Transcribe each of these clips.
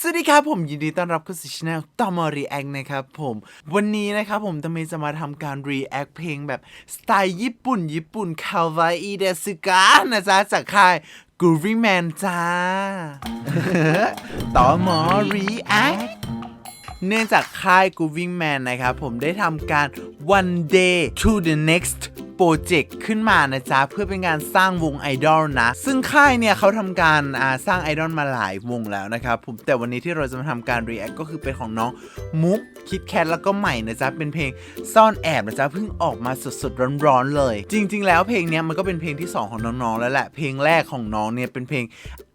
สวัสดีครับผมยินดีต้อนรับเข้าสู่ช่องต่อมารีแอคนะครับผมวันนี้นะครับผมตะเมจะมาทำการรีแอคเพลงแบบ สไตล์ญี่ปุ่น ญี่ปุ่นคาวาอิเดสึกะนะจ๊ะจากค่าย Groovy Man จ้าต่อมอรีแอคเนื่องจากค่าย Grooving Man นะครับผมได้ทำการ one day to the next โปรเจกต์ขึ้นมานะจ๊ะ เพื่อเป็นการสร้างวงไอดอลนะ ซึ่งค่ายเนี่ยเขาทำการสร้างไอดอลมาหลายวงแล้วนะครับผมแต่วันนี้ที่เราจะมาทำการรีแอคก็คือเป็นของน้องมุกคิดแคทแล้วก็ใหม่นะจ๊ะ เป็นเพลงซ่อนแอบนะจ๊ะเพิ่งออกมาสดๆร้อนๆเลย จริง ๆ แล้วเพลงเนี้ยมันก็เป็นเพลงที่ 2 ของน้องๆแล้วแหละเพลงแรกของน้องเนี่ยเป็นเพลง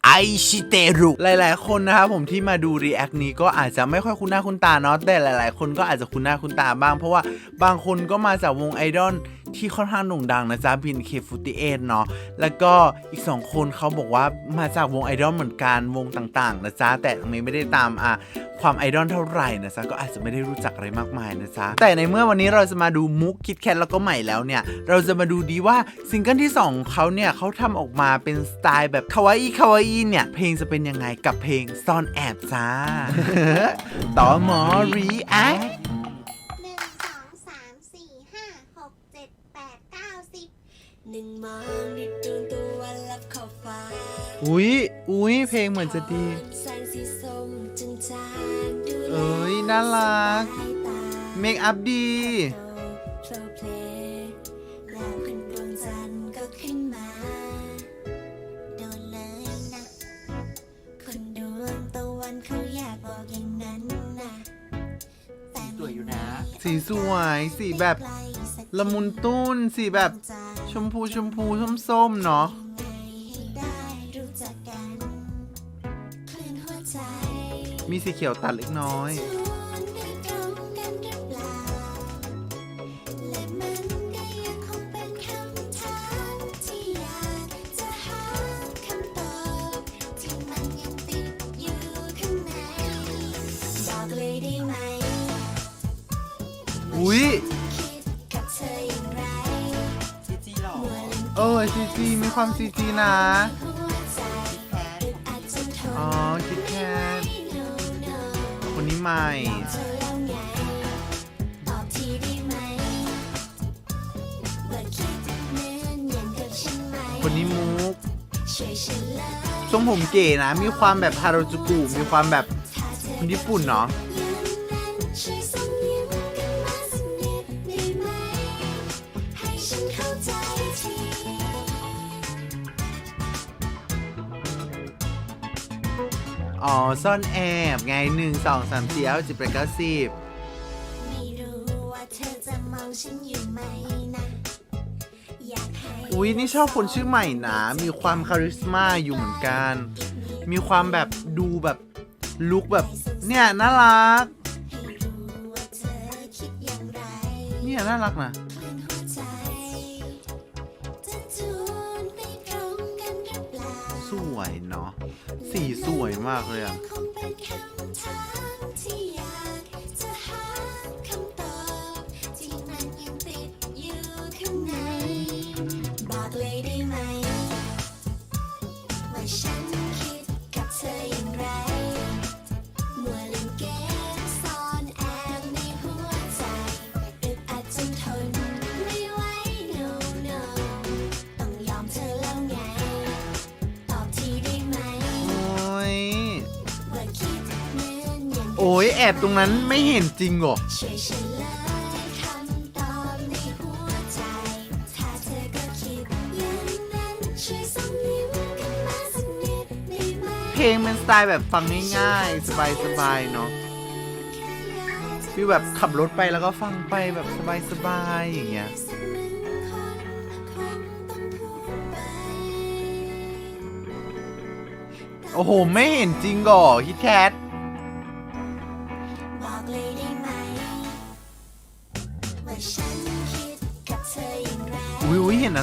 ไอชิเตรุหลาย ๆ คนนะครับผมที่มาดูรีแอคนี้ก็อาจจะไม่ค่อยคุ้นหน้าคุ้นตาเนาะแต่หลาย ๆ คนก็อาจจะคุ้นหน้าคุ้นตาบ้าง เพราะว่าบางคนก็มาจากวงไอดอลที่ค่อนข้างโด่งดังนะจ๊ะบินเคฟูติเอเนาะแล้วก็อีก 2 คนเขาบอกว่ามาจากวงไอดอลเหมือนกันวงต่าง ๆ นะจ๊ะแต่ตรงนี้ไม่ได้ตามอะความไอดอลเท่าไหร่นะจ๊ะก็อาจจะไม่ได้รู้จักอะไรมากมายนะจ๊ะแต่ในเมื่อวันนี้เราจะมาดูมุกคิดแคทแล้วก็ใหม่แล้วเนี่ย เราจะมาดูดีว่าซิงเกิลที่2ของเขาเนี่ยเขาทำออกมาเป็นสไตล์แบบคาวาอิคาวาอิเนี่ย เพลงจะเป็นยังไงกับเพลงซ่อนแอบจ้า ต่อหมอรีแอคหนึ่งสองสามสี่ห้าหกเจ็ดแปดเก้าสิบหนึ่งมองดิดดวงตะวันลับขอบฟ้าอุ๊ยอุ๊ยเพลงเหมือนจะดี แสงสีส้มจางจางๆดูแลเอ้ยน่ารัก สายตาเมคอัพดี โปรเพลย์แล้วขึ้นดวงจันทร์ อยากบอกอย่างนั้นนะแต่สวยอยู่นะ สีสวยสีแบบใกล้สักละมุนตุ้นสีแบบจะชมพูชมพูส้มส้มๆเนาะยังไงให้ได้รู้จักกันคลื่นหัวใจมีสีเขียวตัดเล็กน้อย อุ๊ยคิดกับเธออย่างไรจีจีหรอเออซีจีมีความซีจีนะหัวใจแพ้อาจจะทนอ๋อคิดแคทไม่ no no คนนี้ใหม่เธอแล้วไงตอบทีได้ไหมว่าคิดเหมือนอย่างกับฉันไหมคนนี้มุกช่วยฉันเลยทรงผมเก๋นะ มีความแบบฮาราจูกุ มีความแบบถ้าเธอคนญี่ปุ่นเนาะ เข้าใจทีอ๋อ ซ่อนแอบไงหนึ่งสองสามสี่เอาจิบแปดเก้าสิบไม่รู้ว่าเธอจะมองฉันอยู่ไหมนะอยากให้อุ๊ยนี่ชอบคนชื่อใหม่นะ มีความคาริสมาอยู่เหมือนกัน มีความแบบดูแบบลุคแบบเนี่ยน่ารัก ให้รู้ว่าเธอคิดอย่างไร เนี่ยน่ารักนะ วยเนาะสีสวยมากเลยอะ โอ้ยแอบตรงนั้นไม่เห็นจริงหรอเลยคำตอบในหัวใจถ้าเธอก็คิดอย่างมันสได้ไหมเพลงเป็นสไตล์แบบฟังง่ายๆ สบายๆ เนาะฟีลแบบขับรถไปแล้วก็ฟังไปแบบสบายๆ อย่างเงี้ยโอ้โห ไม่เห็นจริงเหรอคิดแคท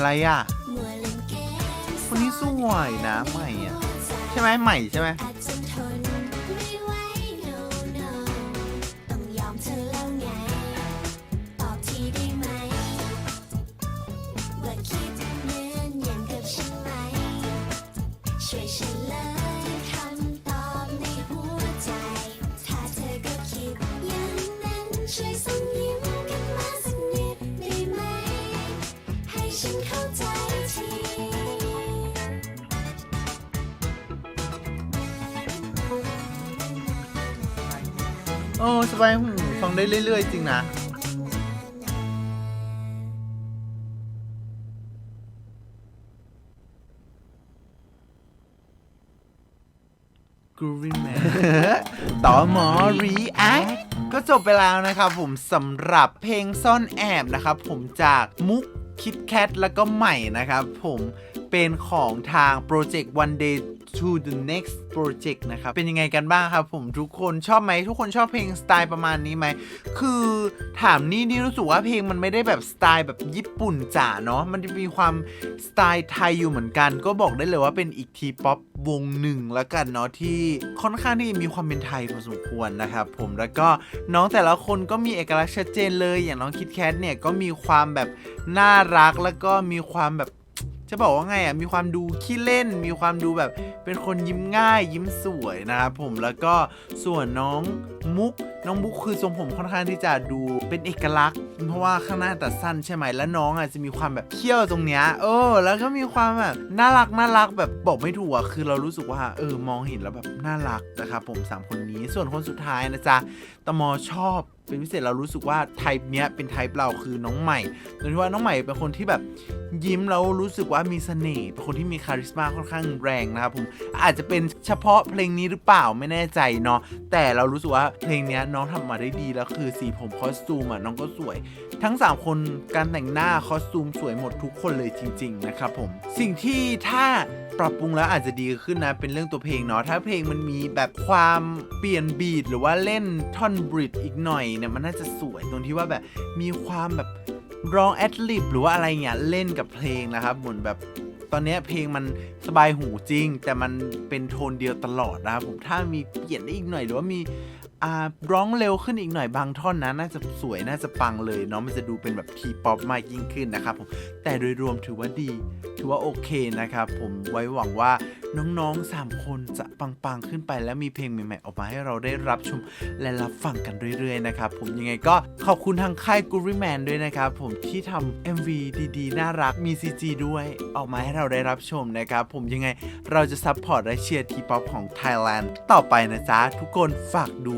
อุ้ยอุ้ยเห็นอะไรอะมัวเล่นเกมคนนี้สวยนะใหม่อะ ใช่ไหมใหม่ใช่ไหมอาจจะทนไม่ เออสบายหูฟังได้เรื่อยๆ จริงนะ Groovy Man ต่อหมอ React ก็จบไปแล้วนะครับผมสำหรับเพลงซ่อนแอบนะครับผมจากมุกคิดแคทแล้วก็ใหม่นะครับผม เป็นของทางโปรเจกต์ One Day to the Next Project นะครับ เป็นยังไงกันบ้างครับผมทุกคนชอบไหม ทุกคนชอบเพลงสไตล์ประมาณนี้ไหม คือถามนี่นี่รู้สึกว่าเพลงมันไม่ได้แบบสไตล์แบบญี่ปุ่นจ๋าเนาะ มันจะมีความสไตล์ไทยอยู่เหมือนกัน ก็บอกได้เลยว่าเป็นอีกทีป๊อปวงหนึ่งแล้วกันเนาะที่ค่อนข้างที่มีความเป็นไทยพอสมควรนะครับผมแล้วก็น้องแต่ละคนก็มีเอกลักษณ์ชัดเจนเลย อย่างน้องคิดแคทเนี่ยก็มีความแบบน่ารักแล้วก็มีความแบบ จะบอกว่าไงอะมีความดูขี้เล่น มีความดูแบบเป็นคนยิ้มง่าย ยิ้มสวยนะครับผมแล้วก็ส่วนน้องมุกน้องมุกคือทรงผมค่อนข้างที่จะดูเป็นเอกลักษณ์ เพราะว่าข้างหน้าตัดสั้นใช่ไหมแล้วน้องอะจะมีความแบบเขี้ยวตรงเนี้ยเออ แล้วก็มีความแบบน่ารักน่ารักแบบบอกไม่ถูกอะคือเรารู้สึกว่าเออมองเห็นแล้วแบบน่ารักนะครับผมสามคนนี้ส่วนคนสุดท้ายนะจ๊ะตมชอบ เป็นพิเศษเรารู้สึกว่าไทป์เนี้ยเป็นไทป์เราคือน้องใหม่โดยที่ว่าน้องใหม่เป็นคนที่แบบยิ้มแล้วรู้สึกว่ามีเสน่ห์เป็นคนที่มีคาริสมาค่อนข้างแรงนะครับผมอาจจะเป็นเฉพาะเพลงนี้หรือเปล่าไม่แน่ใจเนาะแต่เรารู้สึกว่าเพลงเนี้ยน้องทำมาได้ดีแล้วคือสีผมคอสตูมอะน้องก็สวย ทั้ง 3 คนการแต่งหน้าคอสตูมสวยหมดทุกคนเลยจริง ๆ นะครับผม สิ่งที่ถ้าปรับปรุงแล้วอาจจะดีขึ้นนะ เป็นเรื่องตัวเพลงเนาะถ้าเพลงมันมีแบบความเปลี่ยนบีทหรือว่าเล่นท่อนบริดอีกหน่อยเนี่ยมันน่าจะสวยตรงที่ว่าแบบมีความแบบร้องแอดลิบหรือว่าอะไรเงี้ยเล่นกับเพลงนะครับเหมือนแบบตอนนี้เพลงมันสบายหูจริง แต่มันเป็นโทนเดียวตลอดนะครับผมถ้ามีเปลี่ยนได้อีกหน่อยหรือว่ามี อ่าร้องเร็วขึ้นอีกหน่อยบางท่อนนะน่าจะสวยน่าจะปังเลยเนาะมันจะดูเป็นแบบทีป๊อปมากยิ่งขึ้นนะครับผมแต่โดยรวมถือว่าดี ถือว่าโอเคนะครับผมไว้หวังว่าน้องๆ 3 คนจะปังๆขึ้นไป และมีเพลงใหม่ๆ ออกมาให้เราได้รับชมและรับฟังกันเรื่อยๆนะครับผมยังไงก็ขอบคุณทางค่าย g u r y Man ด้วยนะครับผมที่ทำ MV ดีๆ น่ารักมี CG ด้วยออกมาให้เราได้รับชมนะครับผมยังไงเราจะซัพพอร์ตและเชียร์ทีป๊อปของ Thailand ต่อไปนะจ๊ะทุกคนฝากดู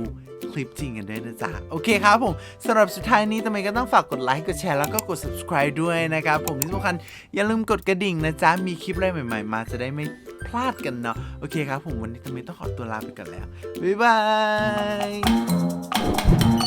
คลิปจริงกันด้วยนะจ๊ะ โอเคครับผมสำหรับสุดท้ายนี้ทำไมก็ต้องฝากกดไลค์กดแชร์แล้วก็กด subscribe ด้วยนะครับ ผมที่สำคัญอย่าลืมกดกระดิ่งนะจ๊ะ มีคลิปอะไรใหม่ ๆ มาจะได้ไม่พลาดกันเนาะโอเคครับผมวันนี้ทำไมต้องขอตัวลาไปก่อนแล้วบ๊ายบาย